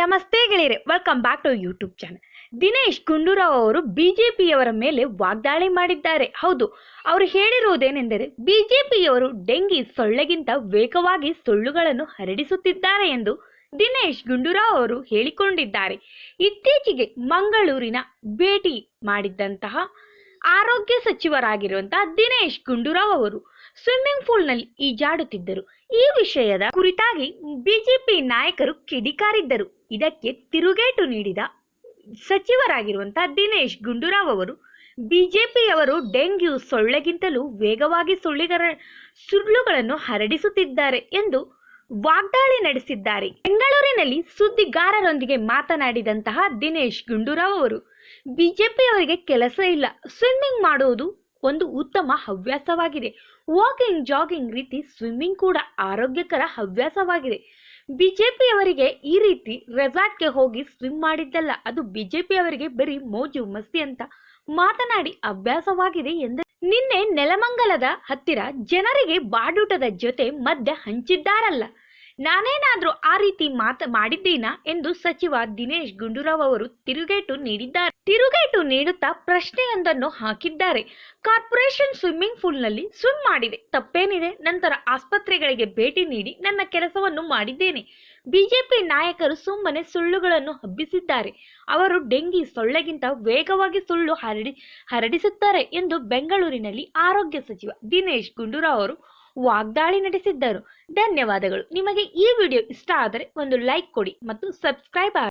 ನಮಸ್ತೆ ಗೆಳೆಯರೆ welcome back to YouTube channel Dinesh Gundu Rao ಅವರು ಬಿಜೆಪಿಯವರ ಮೇಲೆ ವಾಗ್ದಾಳಿ ಮಾಡಿದ್ದಾರೆ. ಹೌದು, ಅವರು ಹೇಳಿರುವುದೇನೆಂದರೆ ಬಿಜೆಪಿಯವರು ಡೆಂಗಿ ಸೊಳ್ಳೆಗಿಂತ ವೇಗವಾಗಿ ಸೊಳ್ಳುಗಳನ್ನು ಹರಡಿಸುತ್ತಿದ್ದಾರೆ ಎಂದು ದಿನೇಶ್ ಗುಂಡೂರಾವ್ ಅವರು ಹೇಳಿಕೊಂಡಿದ್ದಾರೆ. ಇತ್ತೀಚೆಗೆ ಮಂಗಳೂರಿನ ಭೇಟಿ ಮಾಡಿದ್ದಂತಹ ಆರೋಗ್ಯ ಸಚಿವರಾಗಿರುವಂತಹ ದಿನೇಶ್ ಗುಂಡೂರಾವ್ ಅವರು ಸ್ವಿಮ್ಮಿಂಗ್ ಪೂಲ್ನಲ್ಲಿ ಈಜಾಡುತ್ತಿದ್ದರು. ಈ ವಿಷಯದ ಕುರಿತಾಗಿ ಬಿಜೆಪಿ ನಾಯಕರು ಕಿಡಿಕಾರಿದ್ದರು. ಇದಕ್ಕೆ ತಿರುಗೇಟು ನೀಡಿದ ಸಚಿವರಾಗಿರುವಂತಹ ದಿನೇಶ್ ಗುಂಡೂರಾವ್ ಅವರು, ಬಿಜೆಪಿಯವರು ಡೆಂಗ್ಯೂ ಸೊಳ್ಳೆಗಿಂತಲೂ ವೇಗವಾಗಿ ಸುಳ್ಳಿಗರ ಸುಳ್ಳುಗಳನ್ನು ಹರಡಿಸುತ್ತಿದ್ದಾರೆ ಎಂದು ವಾಗ್ದಾಳಿ ನಡೆಸಿದ್ದಾರೆ. ಬೆಂಗಳೂರಿನಲ್ಲಿ ಸುದ್ದಿಗಾರರೊಂದಿಗೆ ಮಾತನಾಡಿದಂತಹ ದಿನೇಶ್ ಗುಂಡೂರಾವ್ ಅವರು, ಬಿಜೆಪಿಯವರಿಗೆ ಕೆಲಸ ಇಲ್ಲ. ಸ್ವಿಮ್ಮಿಂಗ್ ಮಾಡುವುದು ಒಂದು ಉತ್ತಮ ಹವ್ಯಾಸವಾಗಿದೆ. ವಾಕಿಂಗ್, ಜಾಗಿಂಗ್ ರೀತಿ ಸ್ವಿಮ್ಮಿಂಗ್ ಕೂಡ ಆರೋಗ್ಯಕರ ಹವ್ಯಾಸವಾಗಿದೆ. ಬಿಜೆಪಿಯವರಿಗೆ ಈ ರೀತಿ ರೆಸಾರ್ಟ್ಗೆ ಹೋಗಿ ಸ್ವಿಮ್ ಮಾಡಿದ್ದಲ್ಲ, ಅದು ಬಿಜೆಪಿಯವರಿಗೆ ಬರೀ ಮೋಜು ಮಸ್ತಿ ಅಂತ ಮಾತನಾಡಿ ಅಭ್ಯಾಸವಾಗಿದೆ ಎಂದ. ನಿನ್ನೆ ನೆಲಮಂಗಲದ ಹತ್ತಿರ ಜನರಿಗೆ ಬಾಡೂಟದ ಜೊತೆ ಮದ್ಯ ಹಂಚಿದ್ದಾರಲ್ಲ. ನಾನೇನಾದ್ರೂ ಆ ರೀತಿ ಮಾತ ಮಾಡಿದ್ದೀನಾ ಎಂದು ಸಚಿವ ದಿನೇಶ್ ಗುಂಡೂರಾವ್ ಅವರು ತಿರುಗೇಟು ನೀಡಿದ್ದಾರೆ. ತಿರುಗೇಟು ನೀಡುತ್ತಾ ಪ್ರಶ್ನೆಯೊಂದನ್ನು ಹಾಕಿದ್ದಾರೆ. ಕಾರ್ಪೊರೇಷನ್ ಸ್ವಿಮ್ಮಿಂಗ್ ಪೂಲ್ನಲ್ಲಿ ಸ್ವಿಮ್ ಮಾಡಿದೆ. ತಪ್ಪೇನಿದೆ. ನಂತರ ಆಸ್ಪತ್ರೆಗಳಿಗೆ ಭೇಟಿ ನೀಡಿ ನನ್ನ ಕೆಲಸವನ್ನು ಮಾಡಿದ್ದೇನೆ. ಬಿಜೆಪಿ ನಾಯಕರು ಸುಮ್ಮನೆ ಸುಳ್ಳುಗಳನ್ನು ಹಬ್ಬಿಸಿದ್ದಾರೆ. ಅವರು ಡೆಂಗಿ ಸೊಳ್ಳೆಗಿಂತ ವೇಗವಾಗಿ ಸುಳ್ಳು ಹರಡಿ, ಹರಡಿಸುತ್ತಾರೆ ಎಂದು ಬೆಂಗಳೂರಿನಲ್ಲಿ ಆರೋಗ್ಯ ಸಚಿವ ದಿನೇಶ್ ಗುಂಡೂರಾವ್ ಅವರು ವಾಗ್ದಾಳಿ ನಡೆಸಿದ್ದರು. ಧನ್ಯವಾದಗಳು. ನಿಮಗೆ ಈ ವಿಡಿಯೋ ಇಷ್ಟ ಆದರೆ ಒಂದು ಲೈಕ್ ಕೊಡಿ ಮತ್ತು ಸಬ್ಸ್ಕ್ರೈಬ್ ಆಗಿ